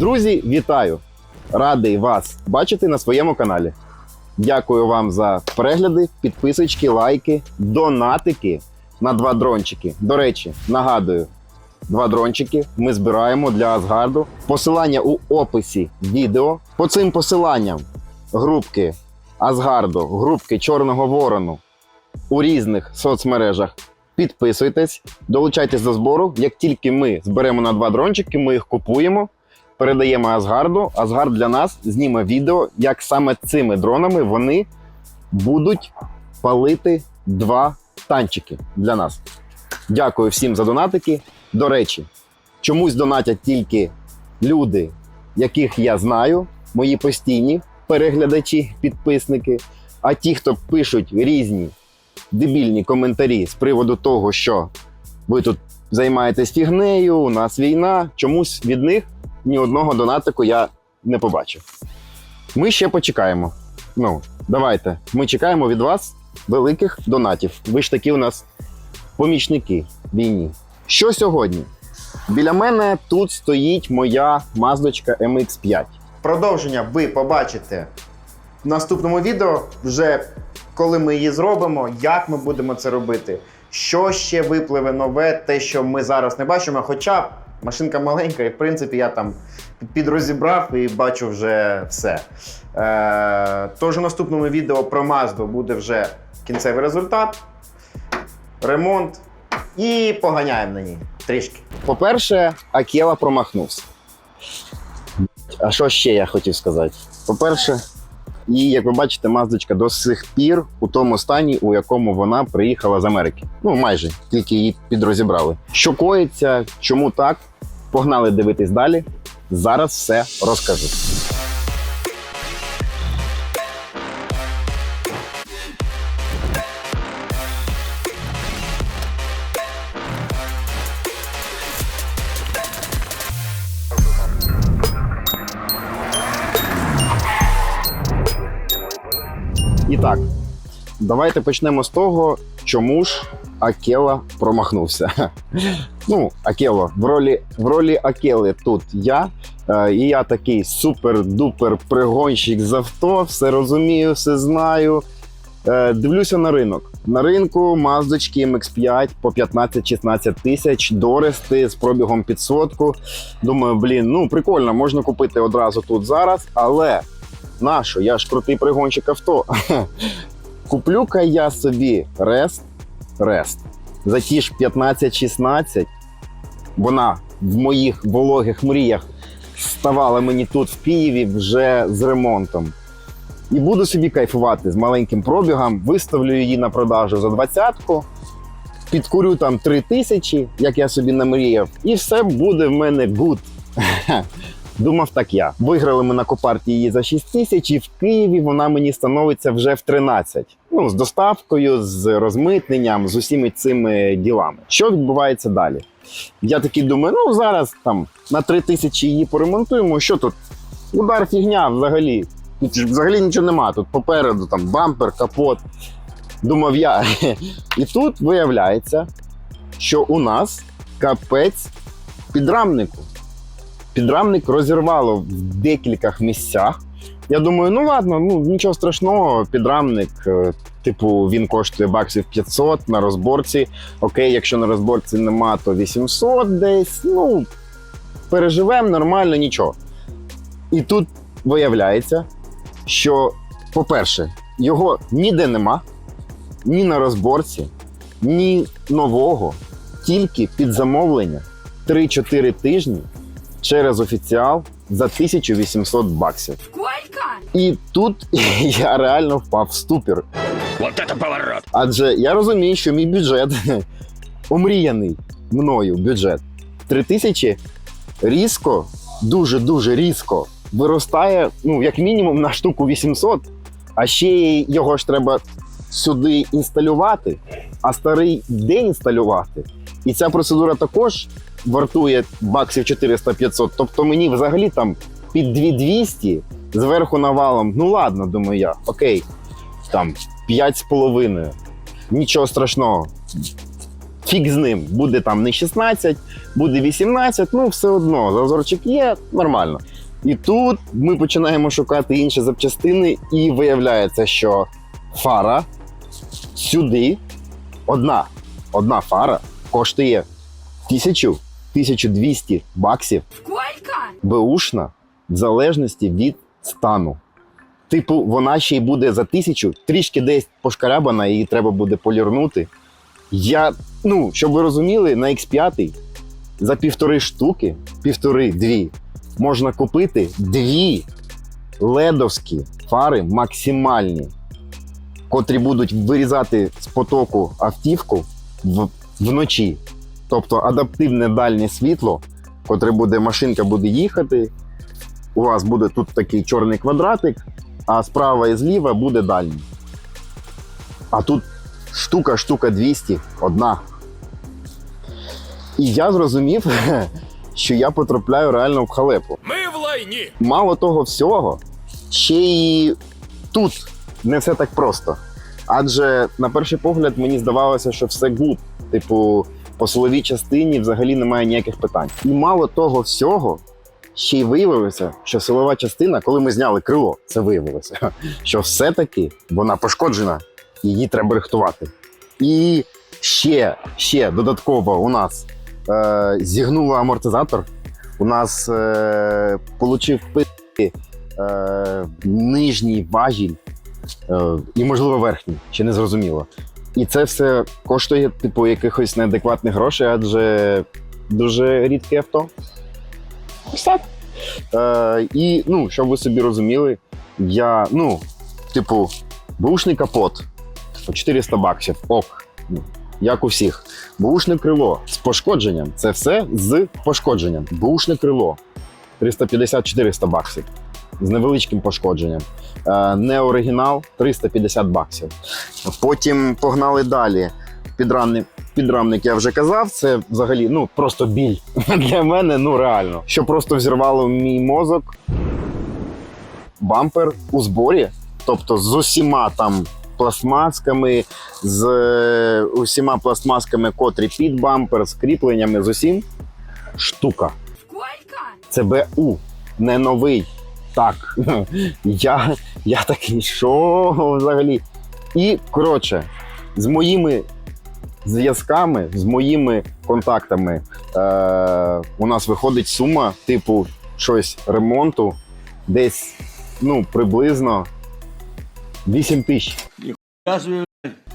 Друзі, вітаю! Радий вас бачити на своєму каналі. Дякую вам за перегляди, підписочки, лайки, донатики на два дрончики. До речі, нагадую, два дрончики ми збираємо для Асгарду. Посилання у описі відео. По цим посиланням групки Асгарду, групки Чорного Ворону у різних соцмережах. Підписуйтесь, долучайтесь до збору. Як тільки ми зберемо на два дрончики, ми їх купуємо, передаємо Асгарду. Асгард для нас зніме відео, як саме цими дронами вони будуть палити два танчики для нас. Дякую всім за донатики. До речі, чомусь донатять тільки люди, яких я знаю, мої постійні переглядачі, підписники. А ті, хто пишуть різні дебільні коментарі з приводу того, що ви тут займаєтесь фігнею, у нас війна, чомусь від них ні одного донатику я не побачив. Ми ще почекаємо. Ну, давайте. Ми чекаємо від вас великих донатів. Ви ж такі у нас помічники війні. Що сьогодні? Біля мене тут стоїть моя маздочка MX5. Продовження ви побачите в наступному відео, вже коли ми її зробимо, як ми будемо це робити, що ще випливе нове, те, що ми зараз не бачимо. Хоча машинка маленька, і в принципі я там підрозібрав і бачу вже все. Е, тож у наступному відео про Мазду буде вже кінцевий результат, ремонт і поганяємо на ній трішки. По-перше, Акела промахнувся. А що ще я хотів сказати? По-перше, і як ви бачите, маздочка до сих пір у тому стані, у якому вона приїхала з Америки. Ну майже тільки її підрозібрали. Що коїться, чому так? Погнали дивитись далі. Зараз все розкажу. Так, давайте почнемо з того, чому ж Акела промахнувся. Ну, Акело, в ролі, в ролі Акели тут я. Е, і я такий супер-дупер пригонщик з авто, все розумію, все знаю. Е, дивлюся на ринок. На ринку маздочки MX5 по 15-16 тисяч, дорести з пробігом під сотку. Думаю, блін, ну прикольно, можна купити одразу тут зараз, але нащо? Я ж крутий пригонщик авто. Куплю-ка я собі Рест, Рест за ті ж 15-16. Вона в моїх вологих мріях ставала мені тут в Києві вже з ремонтом. І буду собі кайфувати з маленьким пробігом, виставлю її на продажу за двадцятку, підкурю там 3 тисячі, як я собі намріяв, і все буде в мене гуд. Думав так я. Виграли ми на копарті її за 6 тисяч, і в Києві вона мені становиться вже в 13. Ну, з доставкою, з розмитненням, з усіми цими ділами. Що відбувається далі? Я такий думаю, ну зараз там на 3 тисячі її поремонтуємо. Що тут? Удар фігня взагалі. Тут взагалі нічого нема. Тут попереду там бампер, капот. Думав я. І тут виявляється, що у нас капець підрамнику підрамник розірвало в декількох місцях. Я думаю, ну ладно, ну нічого страшного, підрамник, е, типу, він коштує баксів 500 на розборці. Окей, якщо на розборці нема, то 800 десь. Ну, переживемо нормально, нічого. І тут виявляється, що, по-перше, його ніде нема, ні на розборці, ні нового, тільки під замовлення 3-4 тижні через офіціал за 1800 баксів. Сколько? І тут я реально впав в ступір. Вот это поворот! Адже я розумію, що мій бюджет омріяний мною бюджет 3000 різко, дуже-дуже різко виростає, ну, як мінімум, на штуку 800, а ще його ж треба сюди інсталювати, а старий деінсталювати. І ця процедура також вартує баксів 400-500. Тобто мені взагалі там під 2200 зверху навалом. Ну ладно, думаю я, окей, там 5,5. Нічого страшного. Фіг з ним. Буде там не 16, буде 18, ну все одно. Зазорчик є, нормально. І тут ми починаємо шукати інші запчастини, і виявляється, що фара сюди одна, одна фара коштує 1000-1200 баксів Сколько? беушна в залежності від стану. Типу, вона ще й буде за тисячу, трішки десь пошкарябана, її треба буде полірнути. Я, ну, щоб ви розуміли, на X5 за півтори штуки, півтори-дві, можна купити дві ледовські фари максимальні, котрі будуть вирізати з потоку автівку в, вночі. Тобто адаптивне дальнє світло, котре буде, машинка буде їхати. У вас буде тут такий чорний квадратик, а справа і зліва буде дальній. А тут штука, штука 200, одна. І я зрозумів, що я потрапляю реально в халепу. Ми в лайні. Мало того всього, ще й тут не все так просто. Адже на перший погляд мені здавалося, що все гуд. Типу, по силовій частині взагалі немає ніяких питань. І мало того всього, ще й виявилося, що силова частина, коли ми зняли крило, це виявилося, що все-таки вона пошкоджена, її треба рихтувати. І ще, ще додатково у нас е, зігнуло амортизатор. У нас е, получив пи е, нижній важіль і, можливо, верхній, ще не зрозуміло. І це все коштує, типу, якихось неадекватних грошей, адже дуже рідке авто. Е, і, ну, щоб ви собі розуміли, я, ну, типу, бушний капот по 400 баксів. Ок. Ну, Як у всіх. Бушне крило з пошкодженням. Це все з пошкодженням. Бушне крило 350-400 баксів. З невеличким пошкодженням. Е, не оригінал 350 баксів. Потім погнали далі. Підрамник, підрамник я вже казав, це взагалі ну, просто біль для мене, ну реально. Що просто взірвало мій мозок. Бампер у зборі, тобто з усіма там пластмасками, з е, усіма пластмасками, котрі під бампер, з кріпленнями, з усім. Штука. Сколько? Це БУ, не новий. Так, я, я такий, що взагалі? І коротше, з моїми зв'язками, з моїми контактами, е, у нас виходить сума, типу, щось ремонту, десь ну, приблизно 8 тисяч.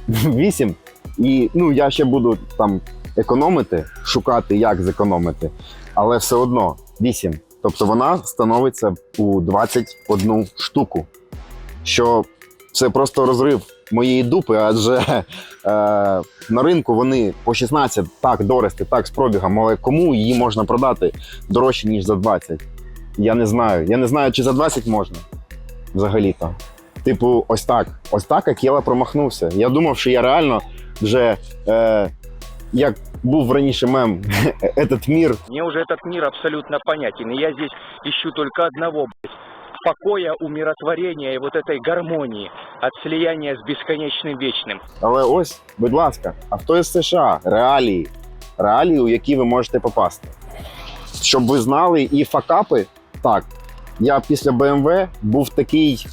8. І ну, я ще буду там економити, шукати, як зекономити, але все одно 8. Тобто вона становиться у 21 штуку. Що це просто розрив моєї дупи, адже е, на ринку вони по 16 так дорости, так з пробігом, але кому її можна продати дорожче, ніж за 20? Я не знаю. Я не знаю, чи за 20 можна взагалі-то. Типу, ось так. Ось так Акела промахнувся. Я думав, що я реально вже е, як був раніше мем, этот мір Мне уже этот мир абсолютно понятен, и я здесь ищу только одного, блядь, покоя, умиротворения и вот этой гармонии от слияния с бесконечным вечным. Але ось, будь ласка, авто із США, реалії, реалії, у які ви можете попасти. Щоб ви знали, і факапи, так, я після BMW був такий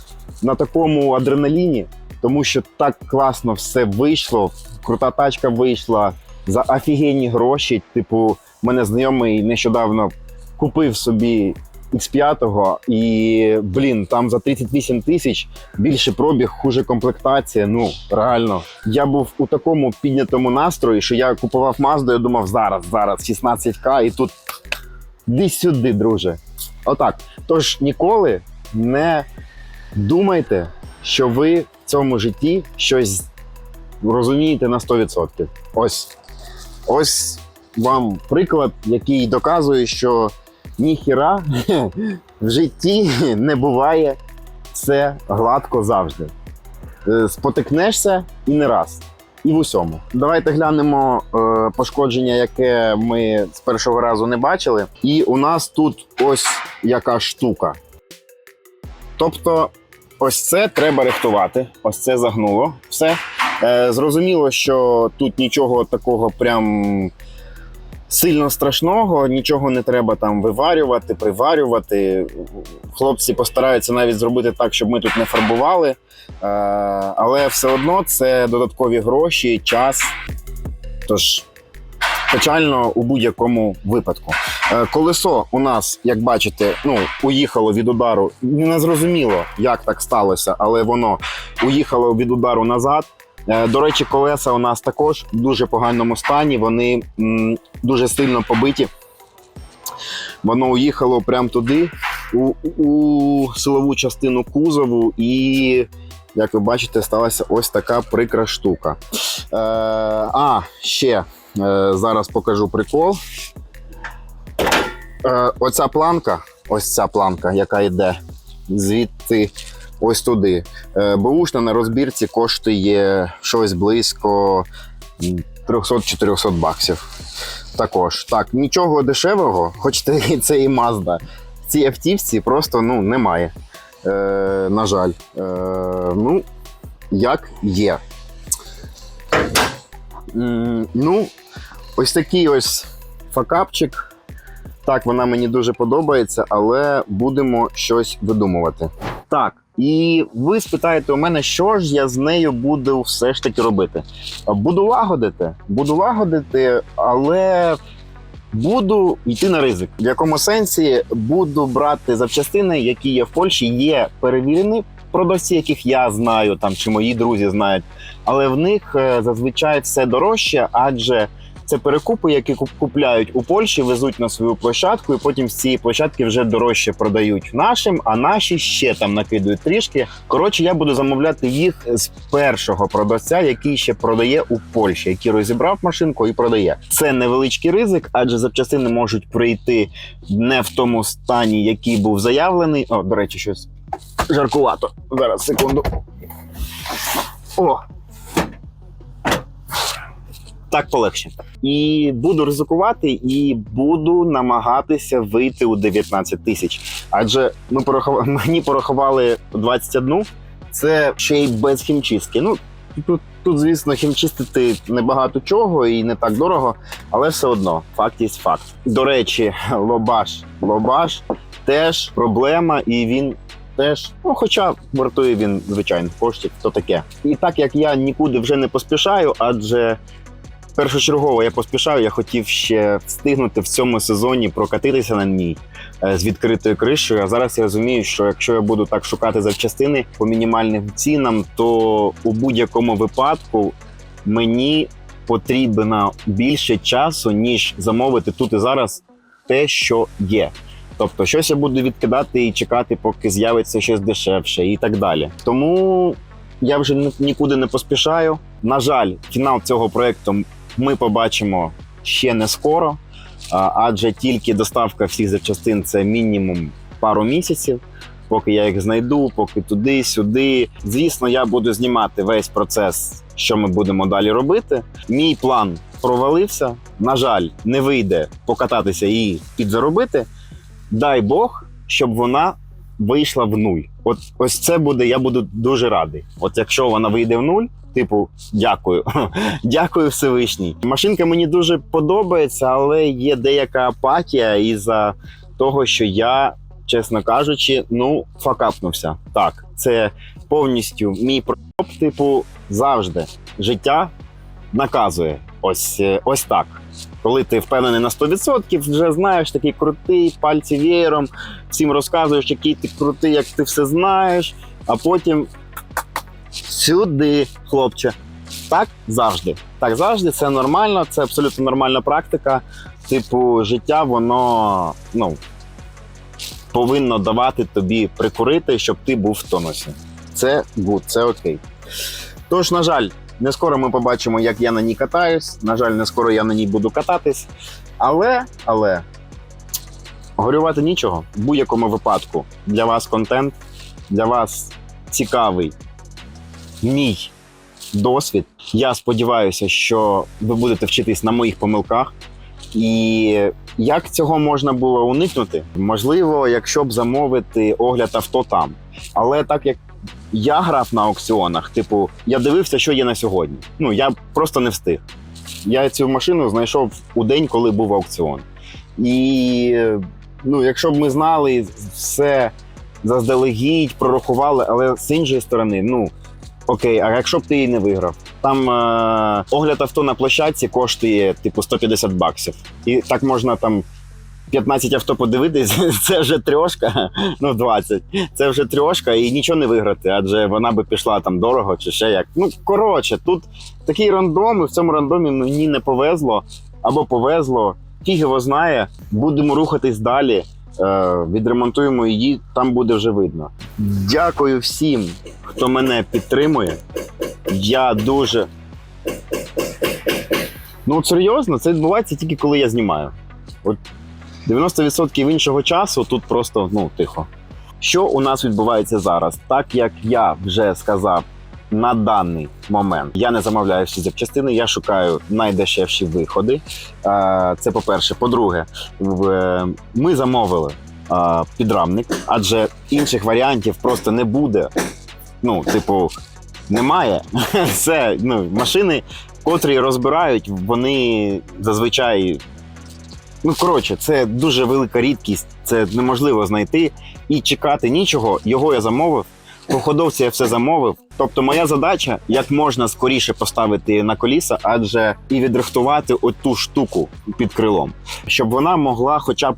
на такому адреналіні, тому що так класно все вийшло, крута тачка вийшла за офігенні гроші. Типу, мене знайомий нещодавно купив собі X5 і, блін, там за 38 тисяч більше пробіг, хуже комплектація. Ну реально, я був у такому піднятому настрої, що я купував Мазду, я думав, зараз, зараз 16к, і тут іди сюди, друже. Отак. Тож ніколи не думайте, що ви в цьому житті щось розумієте на 100%. Ось. Ось вам приклад, який доказує, що ніхіра в житті не буває все гладко завжди. Е, Спотикнешся і не раз. І в усьому. Давайте глянемо е, пошкодження, яке ми з першого разу не бачили. І у нас тут ось яка штука. Тобто, ось це треба рихтувати. Ось це загнуло. Все. Е, зрозуміло, що тут нічого такого прям сильно страшного, нічого не треба там виварювати, приварювати. Хлопці постараються навіть зробити так, щоб ми тут не фарбували. Е, але все одно це додаткові гроші, час. Тож печально у будь-якому випадку. Е, Колесо у нас, як бачите, ну, уїхало від удару. Не зрозуміло, як так сталося, але воно уїхало від удару назад. Е, До речі, колеса у нас також в дуже поганому стані. Вони дуже сильно побиті. Воно уїхало прямо туди, у, у силову частину кузову, і, як ви бачите, сталася ось така прикра штука. Е, а, ще е, зараз покажу прикол. Е, оця планка, ось ця планка, яка йде звідти ось туди. Е, Бушна на розбірці коштує щось близько 300-400 баксів. Також так, нічого дешевого, хоч це, і Mazda. В цій автівці просто ну, немає. Е, на жаль. Е, ну, як є. Ну, ось такий ось факапчик. Так, вона мені дуже подобається, але будемо щось видумувати. Так, і ви спитаєте у мене, що ж я з нею буду все ж таки робити. Буду лагодити, буду лагодити, але буду йти на ризик. В якому сенсі буду брати запчастини, які є в Польщі, є перевірені продавці, яких я знаю, там чи мої друзі знають, але в них е, зазвичай все дорожче, адже це перекупи, які купляють у Польщі, везуть на свою площадку, і потім з цієї площадки вже дорожче продають нашим, а наші ще там накидують трішки. Коротше, я буду замовляти їх з першого продавця, який ще продає у Польщі, який розібрав машинку і продає. Це невеличкий ризик, адже запчастини можуть прийти не в тому стані, який був заявлений. О, до речі, щось жаркувато. Зараз секунду. О, так полегше. І буду ризикувати, і буду намагатися вийти у 19 тисяч. Адже ми порахували, мені порахували 21, це ще й без хімчистки. Ну тут, тут, звісно, хімчистити небагато чого і не так дорого, але все одно факт є факт. До речі, лобаш. Лобаш теж проблема, і він. Теж, ну хоча вартує він звичайно коштів, то таке. І так як я нікуди вже не поспішаю, адже першочергово я поспішаю, я хотів ще встигнути в цьому сезоні прокатитися на ній е, з відкритою кришею. А зараз я розумію, що якщо я буду так шукати запчастини по мінімальним цінам, то у будь-якому випадку мені потрібно більше часу, ніж замовити тут і зараз те, що є. Тобто, щось я буду відкидати і чекати, поки з'явиться щось дешевше, і так далі. Тому я вже нікуди не поспішаю. На жаль, фінал цього проекту ми побачимо ще не скоро, адже тільки доставка всіх запчастин це мінімум пару місяців. Поки я їх знайду, поки туди, сюди. Звісно, я буду знімати весь процес, що ми будемо далі робити. Мій план провалився. На жаль, не вийде покататися і підзаробити. Дай Бог, щоб вона вийшла в нуль. От ось це буде, я буду дуже радий. От якщо вона вийде в нуль, типу, дякую. дякую Всевишній. Машинка мені дуже подобається, але є деяка апатія із-за того, що я, чесно кажучи, ну, факапнувся. Так, це повністю мій проп, типу, завжди життя наказує. Ось, е, ось так. Коли ти впевнений на 100%, вже знаєш такий крутий, пальці веєром, всім розказуєш, який ти крутий, як ти все знаєш, а потім сюди, хлопче. Так завжди. Так завжди, це нормально, це абсолютно нормальна практика. Типу, життя, воно ну, повинно давати тобі прикурити, щоб ти був в тонусі. Це гуд, це окей. Тож, на жаль, не скоро ми побачимо, як я на ній катаюсь. На жаль, не скоро я на ній буду кататись. Але, але горювати нічого. В будь-якому випадку для вас контент, для вас цікавий мій досвід. Я сподіваюся, що ви будете вчитись на моїх помилках. І як цього можна було уникнути? Можливо, якщо б замовити огляд авто там. Але так як я грав на аукціонах, типу, я дивився, що є на сьогодні. Ну я просто не встиг. Я цю машину знайшов у день, коли був аукціон. І ну, якщо б ми знали все заздалегідь, прорахували, але з іншої сторони, ну окей, а якщо б ти її не виграв? Там е- огляд авто на площадці коштує типу 150 баксів. І так можна там 15 авто подивитись, це вже трьошка, ну 20. Це вже трьошка і нічого не виграти, адже вона би пішла там дорого чи ще як. Ну коротше, тут такий рандом, і в цьому рандомі мені не повезло або повезло. Фіг його знає. Будемо рухатись далі. Е, відремонтуємо її, там буде вже видно. Дякую всім, хто мене підтримує. Я дуже. Ну, от серйозно, це відбувається тільки коли я знімаю. От 90% іншого часу тут просто ну, тихо. Що у нас відбувається зараз? Так як я вже сказав на даний момент, я не замовляю всі запчастини, я шукаю найдешевші виходи. Е, Це по-перше. По-друге, ми замовили е, підрамник, адже інших варіантів просто не буде. Ну, типу, немає. Все, ну, машини, котрі розбирають, вони зазвичай. Ну, коротше, це дуже велика рідкість, це неможливо знайти і чекати нічого. Його я замовив. По ходовці я все замовив. Тобто, моя задача як можна скоріше поставити на коліса, адже і відрихтувати оту штуку під крилом, щоб вона могла хоча б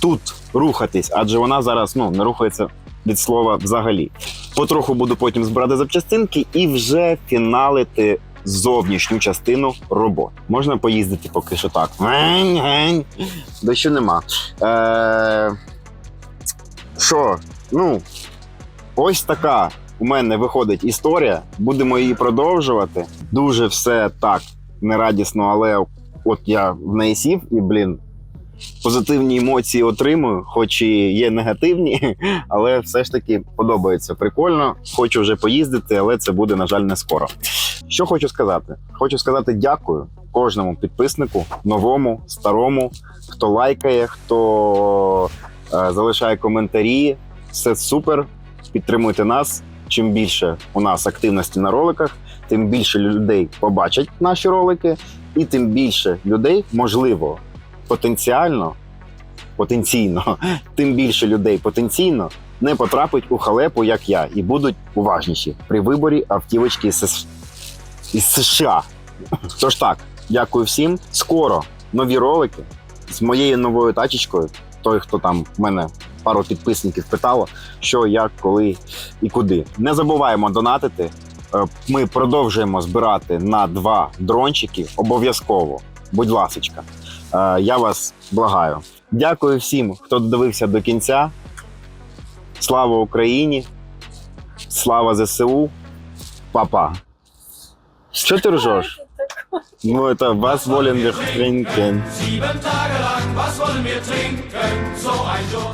тут рухатись, адже вона зараз ну, не рухається від слова взагалі. Потроху буду потім збирати запчастинки і вже фіналити зовнішню частину робот. Можна поїздити поки що так. Дощу нема. Е... Що? Ну, ось така у мене виходить історія. Будемо її продовжувати. Дуже все так нерадісно, але от я в неї сів і, блін, позитивні емоції отримую, хоч і є негативні, але все ж таки подобається. Прикольно. Хочу вже поїздити, але це буде, на жаль, не скоро. Що хочу сказати? Хочу сказати дякую кожному підписнику, новому, старому, хто лайкає, хто е, залишає коментарі. Все супер. Підтримуйте нас. Чим більше у нас активності на роликах, тим більше людей побачать наші ролики, і тим більше людей, можливо, потенціально, потенційно, тим більше людей потенційно не потрапить у халепу, як я, і будуть уважніші при виборі автівочки із, США. Тож так, дякую всім. Скоро нові ролики з моєю новою тачечкою. Той, хто там в мене пару підписників питало, що, як, коли і куди. Не забуваємо донатити. Е, Ми продовжуємо збирати на два дрончики обов'язково. Будь ласочка. Е, Я вас благаю. Дякую всім, хто додивився до кінця. Слава Україні! Слава ЗСУ! Папа! Що ти ржеш? Ну, это was wollen wir trinken? Sieben Tage lang, was wollen wir trinken? So ein.